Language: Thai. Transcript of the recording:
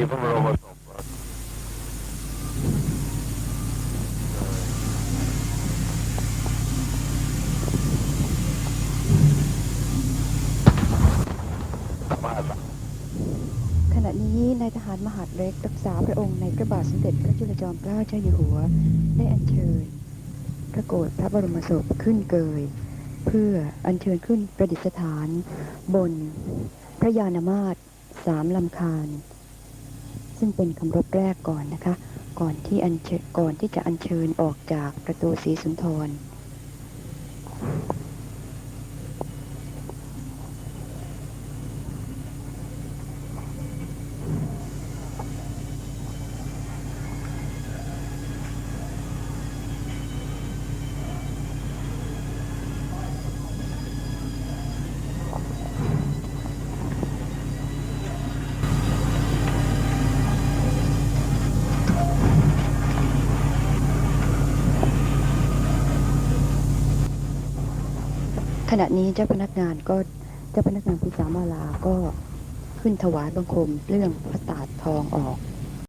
ีพระบรมศพขณะนี้นายทหารมหาดเล็กรักษาพระองค์ในพระบาทสมเด็จพระจุลจอมเกล้าเจ้าอยู่หัว ได้อัญเชิญพระโกรธพระบรมศพขึ้นเกย เพื่ออัญเชิญขึ้นประดิษฐาน บนพระยานามาตรสามลำคาญ ซึ่งเป็นคำรบแรกก่อนนะคะ ก่อนที่อัญเชิญก่อนที่จะอัญเชิญออกจากประตูศรีสุนทร ณะนี้เจ้าพนักงานก็เจ้าพนักงานพิสามาลาก็ขึ้นถวายบังคมเรื่องพระตาดทองออก